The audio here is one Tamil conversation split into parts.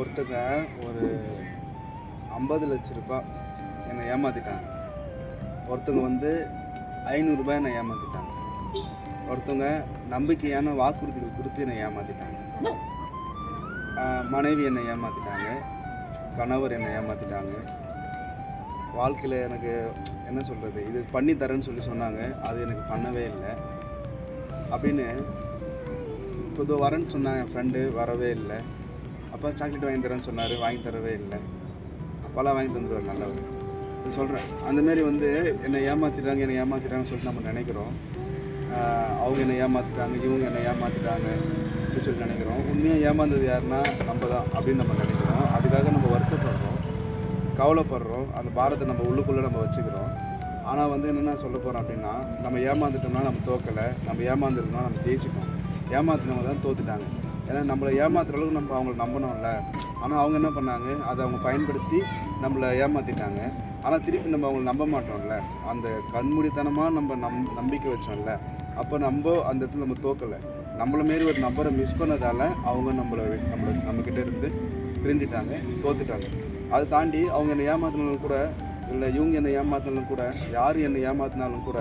ஒருத்தங்க ஒரு ஐம்பது லட்ச ரூபாய் என்னை ஏமாற்றிட்டாங்க ஒருத்தங்க வந்து ஐநூறுரூபா என்னை ஏமாற்றிட்டாங்க ஒருத்தவங்க நம்பிக்கையான வாக்குறுதிகள் கொடுத்து என்னை ஏமாற்றிட்டாங்க மனைவி என்னை ஏமாற்றிட்டாங்க கணவர் என்னை ஏமாற்றிட்டாங்க வாழ்க்கையில் எனக்கு என்ன சொல்கிறது இது பண்ணி தரேன்னு சொல்லி சொன்னாங்க. அது எனக்கு பண்ணவே இல்லை. அப்படின்னு இப்போ வரேன்னு சொன்னாங்க என் ஃப்ரெண்டு வரவே இல்லை. அப்பா சாக்லேட் வாங்கி தரேன்னு சொன்னார் வாங்கி தரவே இல்லை. அப்போல்லாம் வாங்கி தந்துடுவார் நல்லவர் இது சொல்கிறேன் அந்தமாரி வந்து என்னை ஏமாற்றிட்டாங்க என்னை ஏமாற்றிட்டாங்கன்னு சொல்லிட்டு நம்ம நினைக்கிறோம். அவங்க என்னை ஏமாற்றிட்டாங்க இவங்க என்னை ஏமாற்றிட்டாங்க அப்படின்னு சொல்லி நினைக்கிறோம். உண்மையாக ஏமாந்தது யாருன்னா நம்ம தான் அப்படின்னு நம்ம நினைக்கிறோம். அதுக்காக நம்ம வருத்தப்படுறோம் கவலைப்படுறோம். அந்த பாரத்தை நம்ம உள்ளுக்குள்ளே நம்ம வச்சுக்கிறோம். ஆனால் வந்து என்னென்ன சொல்ல போகிறோம் அப்படின்னா நம்ம ஏமாந்துட்டோம்னா நம்ம தோக்கலை நம்ம ஏமாந்துருந்தோம்னா நம்ம ஜெயிச்சுக்கோம் ஏமாத்தினவங்க தான் தோத்துட்டாங்க. ஏன்னா நம்மளை ஏமாத்துற அளவுக்கு நம்ம அவங்கள நம்பணும்ல. ஆனால் அவங்க என்ன பண்ணாங்க? அதை அவங்க பயன்படுத்தி நம்மளை ஏமாற்றிட்டாங்க ஆனால் திருப்பி நம்ம அவங்கள நம்ப மாட்டோம்ல. அந்த கண்மூடித்தனமாக நம்ம நம் நம்பிக்கை வச்சோம்ல. அப்போ நம்ம அந்த இடத்துல நம்ம தோக்கலை. நம்மள மாரி ஒரு நம்பரை மிஸ் பண்ணதால் அவங்க நம்மளை நம்மளை நம்மக்கிட்ட இருந்து பிரிஞ்சிட்டாங்க தோத்துட்டாங்க. அதை தாண்டி அவங்க என்னை ஏமாத்தினாலும் கூட இல்லை இவங்க என்னை ஏமாத்தினாலும் கூட யார் என்னை ஏமாத்தினாலும் கூட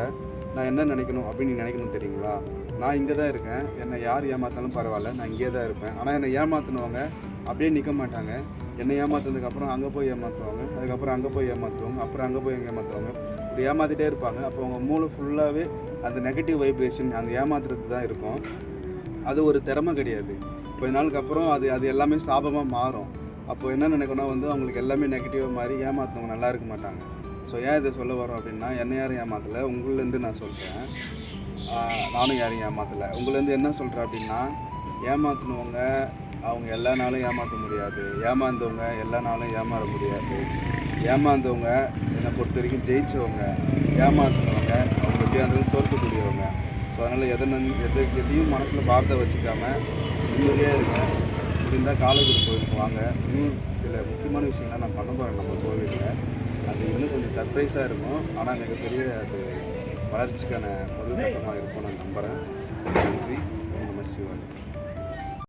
நான் என்ன நினைக்கணும் அப்படின்னு நினைக்கணும் தெரியுங்களா? நான் இங்கே தான் இருக்கேன். என்னை யார் ஏமாத்தினாலும் பரவாயில்ல நான் இங்கே தான் இருப்பேன். ஆனால் என்னை ஏமாத்தினவங்க அப்படியே நிற்க மாட்டாங்க. என்னை ஏமாத்துனதுக்கப்புறம் அங்கே போய் ஏமாற்றுவாங்க அதுக்கப்புறம் அங்கே போய் ஏமாற்றுவாங்க அப்புறம் அங்கே போய் ஏமாற்றுவாங்க இப்படி ஏமாற்றிட்டே இருப்பாங்க. அப்போ அவங்க மூளை ஃபுல்லாகவே அந்த நெகட்டிவ் வைப்ரேஷன் அந்த ஏமாத்துறது தான் இருக்கும். அது ஒரு திறமை கிடையாது. கொஞ்ச நாளுக்கு அப்புறம் அது அது எல்லாமே சாபமாக மாறும். அப்போ என்ன நினைக்கணும் வந்து அவங்களுக்கு எல்லாமே நெகட்டிவாக மாறி ஏமாத்துனவங்க நல்லா இருக்க மாட்டாங்க. ஸோ ஏன் இதை சொல்ல வரோம் அப்படின்னா என்ன யாரும் ஏமாத்தலை உங்கள்லேருந்து நான் சொல்கிறேன் நானும் யாரையும் ஏமாற்றலை உங்கள்லேருந்து என்ன சொல்கிறேன் அப்படின்னா ஏமாற்றினவங்க அவங்க எல்லா நாளும் ஏமாற்ற முடியாது. ஏமாந்தவங்க எல்லா நாளும் ஏமாற முடியாது. ஏமாந்தவங்க என்னை பொறுத்த வரைக்கும் ஜெயித்தவங்க ஏமாத்துனவங்க அவங்க எப்படி இருந்தாலும் தோற்கக்கூடியவங்க. ஸோ அதனால் எதை நன்- எது எதையும் மனசில் பார்த்த வச்சுக்காம நிம்மதியாக இருங்க. முடிந்தால் காலேஜுக்கு போயிட்டு வாங்க. இன்னும் சில முக்கியமான விஷயங்கள்லாம் நான் பண்ண போகிறேன் நம்ம கோவிலில். அது இன்னும் கொஞ்சம் சர்ப்ரைஸாக இருக்கும். ஆனால் மிகப்பெரிய அது வளர்ச்சிக்கான முதல் கட்டமாக இருக்கும்னு நான் நம்புகிறேன் நன்றி. ஓம் நம சிவாய்